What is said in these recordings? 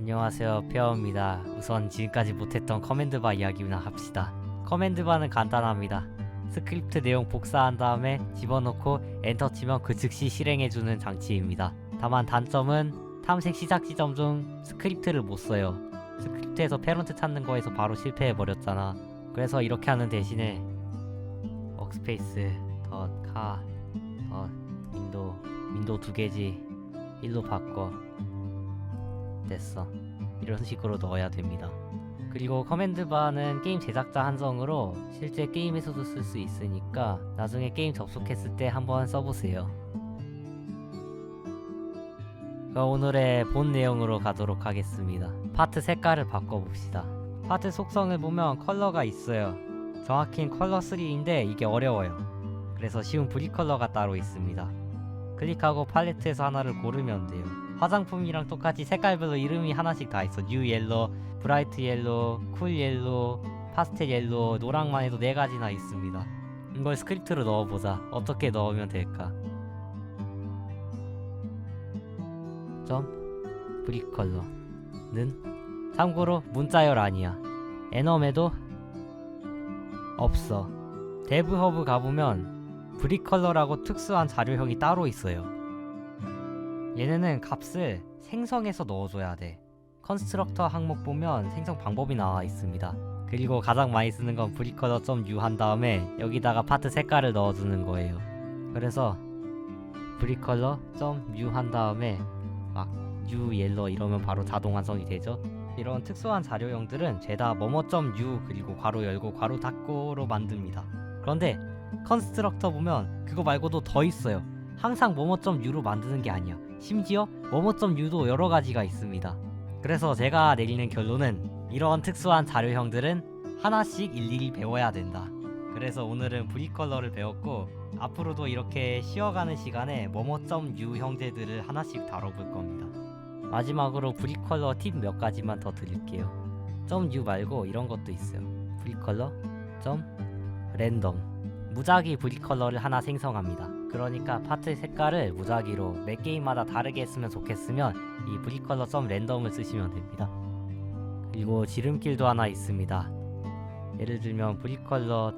안녕하세요 페어입니다. 우선 지금까지 못했던 커맨드바 이야기나 합시다. 커맨드바는 간단합니다. 스크립트 내용 복사한 다음에 집어넣고 엔터 치면 그 즉시 실행해주는 장치입니다. 다만 단점은 탐색 시작 지점 중 스크립트를 못 써요. 스크립트에서 페런트 찾는 거에서 바로 실패해버렸잖아. 그래서 이렇게 하는 대신에 워크스페이스 덧 카 덧 윈도우 윈도우 두 개지. 1로 바꿔 됐어. 이런 식으로 넣어야 됩니다. 그리고 커맨드 바는 게임 제작자 한정으로 실제 게임에서도 쓸 수 있으니까 나중에 게임 접속했을 때 한번 써보세요. 오늘의 본 내용으로 가도록 하겠습니다. 파트 색깔을 바꿔봅시다. 파트 속성을 보면 컬러가 있어요. 정확히는 컬러 3인데 이게 어려워요. 그래서 쉬운 브릭 컬러가 따로 있습니다. 클릭하고 팔레트에서 하나를 고르면 돼요 화장품이랑 똑같이 색깔별로 이름이 하나씩 다 있어. 뉴 옐로, 브라이트 옐로, 쿨 옐로, 파스텔 옐로, 노랑만 해도 네 가지나 있습니다. 이걸 스크립트로 넣어보자. 어떻게 넣으면 될까? 점. 브릭 컬러는 참고로 문자열 아니야. 에너메도 없어. 데브 허브 가보면 브릭 컬러라고 특수한 자료형이 따로 있어요 얘네는 값을 생성해서 넣어줘야 돼. 컨스트럭터 항목 보면 생성 방법이 나와 있습니다. 그리고 가장 많이 쓰는 건 브릭컬러.u 한 다음에 여기다가 파트 색깔을 넣어주는 거예요. 그래서 브릭컬러.u 한 다음에 막 u 옐로 이러면 바로 자동 완성이 되죠. 이런 특수한 자료형들은 죄다 뭐뭐.u 그리고 괄호 열고 괄호 닫고로 만듭니다. 그런데 컨스트럭터 보면 그거 말고도 더 있어요. 항상 뭐뭐.u로 만드는 게 아니야 심지어 뭐뭐.u도 여러 가지가 있습니다. 그래서 제가 내리는 결론은 이런 특수한 자료형들은 하나씩 일일이 배워야 된다. 그래서 오늘은 브리컬러를 배웠고 앞으로도 이렇게 쉬어가는 시간에 뭐뭐.u 형제들을 하나씩 다뤄볼 겁니다. 마지막으로 브리컬러 팁 몇 가지만 더 드릴게요 .u 말고 이런 것도 있어요. 브리컬러 .랜덤 무작위 브리컬러를 하나 생성합니다. 그러니까 파트 색깔을 무작위로 매 게임마다 다르게 했으면 좋겠으면 이 브리컬러 랜덤을 쓰시면 됩니다. 그리고 지름길도 하나 있습니다. 예를 들면 브리컬러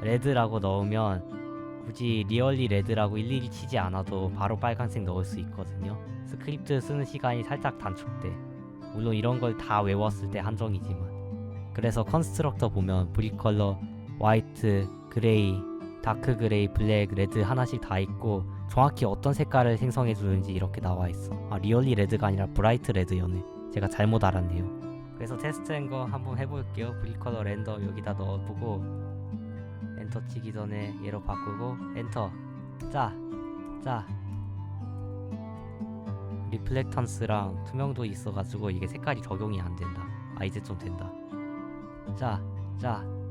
레드라고 넣으면 굳이 리얼리 레드라고 일일이 치지 않아도 바로 빨간색 넣을 수 있거든요. 스크립트 쓰는 시간이 살짝 단축돼. 물론 이런 걸 다 외웠을 때 한정이지만. 그래서 컨스트럭터 보면 브리컬러 화이트, 그레이, 다크 그레이, 블랙, 레드 하나씩 다 있고 정확히 어떤 색깔을 생성해 주는지 이렇게 나와 있어. 아 리얼리 레드가 아니라 브라이트 레드였네. 제가 잘못 알았네요. 그래서 테스트한 거 한번 해볼게요. 브리컬러 랜덤 여기다 넣어보고 엔터 치기 전에 얘로 바꾸고 엔터 짜 짜. 리플렉턴스랑 투명도 있어가지고 이게 색깔이 적용이 안 된다. 아 이제 좀 된다.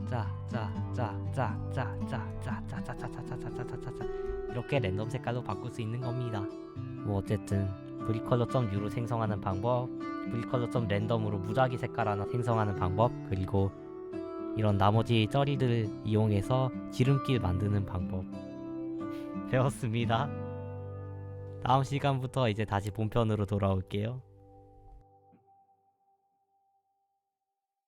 짜, 짜, 짜, 짜, 짜, 짜, 짜, 짜, 짜, 짜, 짜, 짜, 짜, 짜, 짜, 짜, 짜, 짜. 이렇게 랜덤 색깔로 바꿀 수 있는 겁니다. 뭐 어쨌든 브리컬러.u로 생성하는 방법, 브리컬러.랜덤으로 무작위 색깔 하나 생성하는 방법, 그리고 이런 나머지 쩌리들 이용해서 지름길 만드는 방법 배웠습니다. 다음 시간부터 이제 다시 본편으로 돌아올게요.